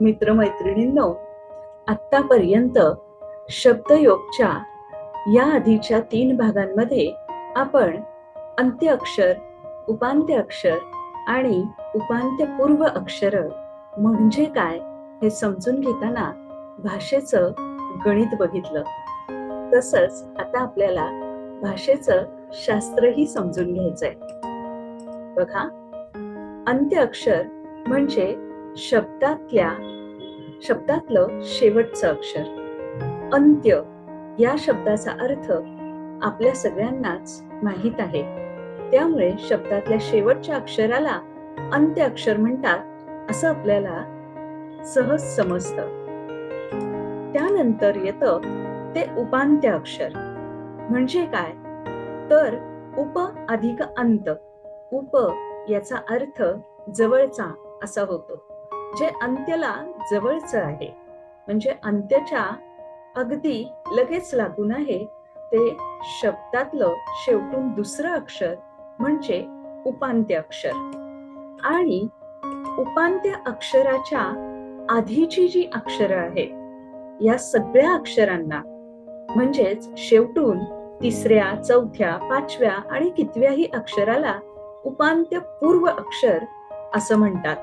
मित्रमैत्रिणींनो आतापर्यंत शब्दयोगच्या या आधीच्या तीन भागांमध्ये आपण अंत्य अक्षर उपांत्य अक्षर आणि उपांत्य पूर्व अक्षर म्हणजे काय हे समजून घेताना भाषेचं गणित बघितलं. तसंच आता आपल्याला भाषेचं शास्त्रही समजून घ्यायचंय. बघा अंत्य अक्षर म्हणजे शब्दातल्या शब्दातलं शेवटचं अक्षर. अंत्य या शब्दाचा अर्थ आपल्या सगळ्यांनाच माहीत आहे. त्यामुळे शब्दातल्या शेवटच्या अक्षराला अंत्य अक्षर म्हणतात असं आपल्याला सहज समजतं. त्यानंतर येतं ते उपांत्य अक्षर. म्हणजे काय? तर उप अधिक अंत उप याचा अर्थ जवळचा असा होतो. जे अंत्यला जवळचं आहे म्हणजे अंत्यच्या अगदी लगेच लागून आहे ते शब्दातलं शेवटून दुसरं अक्षर म्हणजे उपांत्य अक्षर. आणि उपांत्य अक्षराच्या आधीची जी अक्षरं आहेत या सगळ्या अक्षरांना म्हणजेच शेवटून तिसऱ्या चौथ्या पाचव्या आणि कितव्याही अक्षराला उपांत्य पूर्व अक्षर असं म्हणतात.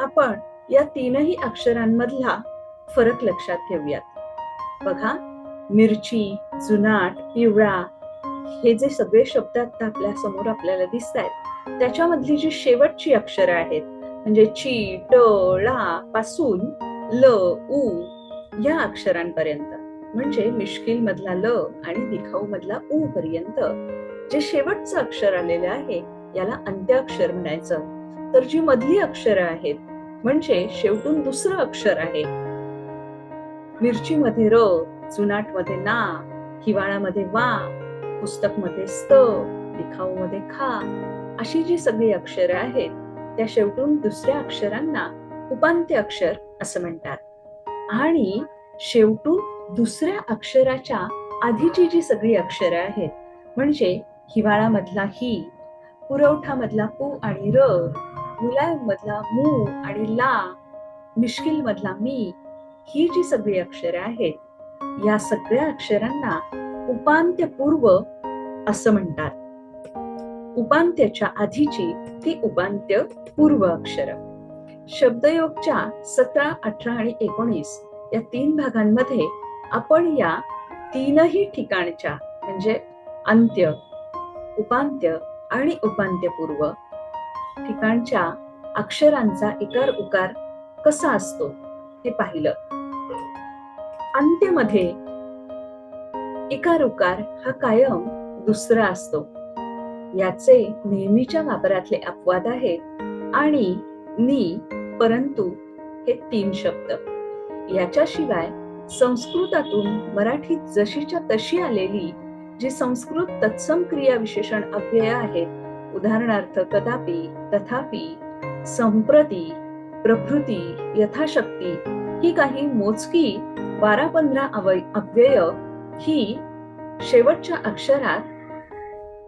आपण या तीनही अक्षरांमधला फरक लक्षात घेऊयात. बघा मिरची जुनाट पिवळा हे जे सगळे शब्द आता आपल्यासमोर आपल्याला दिसत आहेत त्याच्यामधली जी शेवटची अक्षरं आहेत म्हणजे ची ट ळा पासून ल उ या अक्षरांपर्यंत म्हणजे मिश्किल मधला ल आणि दिखाऊ मधला उ पर्यंत जे शेवटचं अक्षर आलेलं आहे याला अंत्य अक्षर म्हणायचं. तर जी मधली अक्षरं आहेत म्हणजे शेवटून दुसरं अक्षर आहे. मिरचीमध्ये र जुनाटमध्ये ना हिवाळ्यामध्ये वा पुस्तकमध्ये स्त लिखाऊ मध्ये खा अशी जी सगळी अक्षरे आहेत त्या शेवटून दुसऱ्या अक्षरांना उपांत्य अक्षर असं म्हणतात. आणि शेवटून दुसऱ्या अक्षराच्या आधीची जी सगळी अक्षरं आहेत म्हणजे हिवाळ्यामधला ही पुरवठा मधला पू आणि र मुलायम मधला मू आणि ला मिश्किल मधला मी ही जी सगळी अक्षरे आहेत या सगळ्या अक्षरांना उपांत्यपूर्व असं म्हणतात. उपांत्याच्या आधीची ती उपांत्य पूर्व अक्षर. शब्दयोगच्या सतरा अठरा आणि एकोणीस या तीन भागांमध्ये आपण या तीनही ठिकाणच्या म्हणजे अंत्य उपांत्य आणि उपांत्यपूर्व ठिकाणच्या अक्षरांचा इकार उकार कसा असतो हे पाहिलं. अंत्यमध्ये इकार उकार हा कायम दुसरा असतो. याचे नेहमीच्या वापरातले अपवाद आहेत आणि नी परंतु हे तीन शब्द. याच्याशिवाय संस्कृतातून मराठीत जशीच्या तशी आलेली जी संस्कृत तत्सम क्रिया विशेषण अव्यय आहेत उदाहरणार्थ कदापि तथापि संप्रती प्रभृती यथाशक्ती ही काही मोजकी बारा पंधरा अवय अव्यय ही शेवटच्या अक्षरात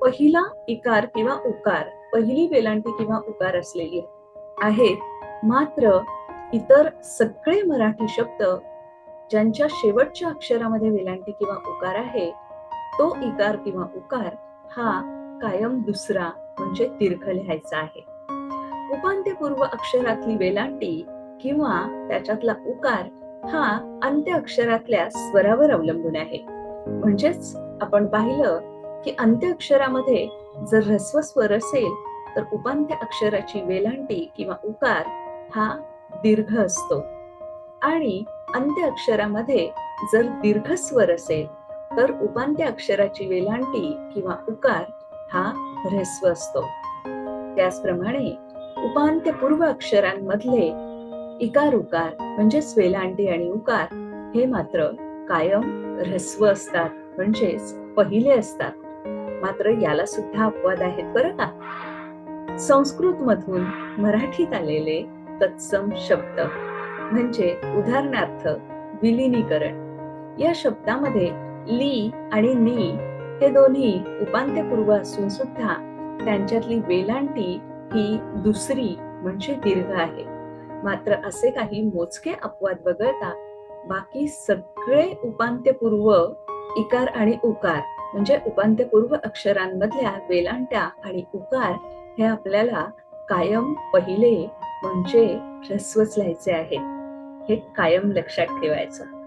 पहिला इकार किंवा उकार पहिली वेलांटी किंवा उकार असलेली आहेत. मात्र इतर सगळे मराठी शब्द ज्यांच्या शेवटच्या अक्षरामध्ये वेलांटी किंवा उकार आहे तो इकार किंवा उकार हा कायम दुसरा म्हणजे दीर्घ लिहायचा आहे. उपांत्यपूर्व अक्षरातली वेलांटी किंवा त्याच्यातला उकार हा अंत्य अक्षरातल्या स्वरावर अवलंबून आहे. म्हणजेच आपण पाहिलं की अंत्य अक्षरामध्ये जर ह्रस्व स्वर असेल तर उपांत्य अक्षराची वेलांटी किंवा उकार हा दीर्घ असतो. आणि अंत्य अक्षरामध्ये जर दीर्घ स्वर असेल तर उपांत्य अक्षराची वेलांटी किंवा उकार हा ह्रस्व असतो त्याचप्रमाणे उपांत्य पूर्व अक्षरांमधले इकार उकार म्हणजे स्वेलांडी आणि उकार हे मात्र कायम ह्रस्व असतात म्हणजेच पहिले असतात. मात्र याला सुद्धा अपवाद आहेत बरं का? संस्कृत मधून मराठीत आलेले तत्सम शब्द म्हणजे उदाहरणार्थ विलिनीकरण. या शब्दामध्ये ली आणि नी हे दोन्ही उपांत्यपूर्व असून सुद्धा त्यांच्यातली वेलांटी ही दुसरी म्हणजे दीर्घ आहे. मात्र असे काही मोजके अपवाद वगळता बाकी सगळे उपांत्यपूर्व इकार आणि उकार म्हणजे उपांत्यपूर्व अक्षरांमधल्या वेलांट्या आणि उकार हे आपल्याला कायम पहिले म्हणजे ह्रस्वच लिहायचे आहे. हे कायम लक्षात ठेवायचं.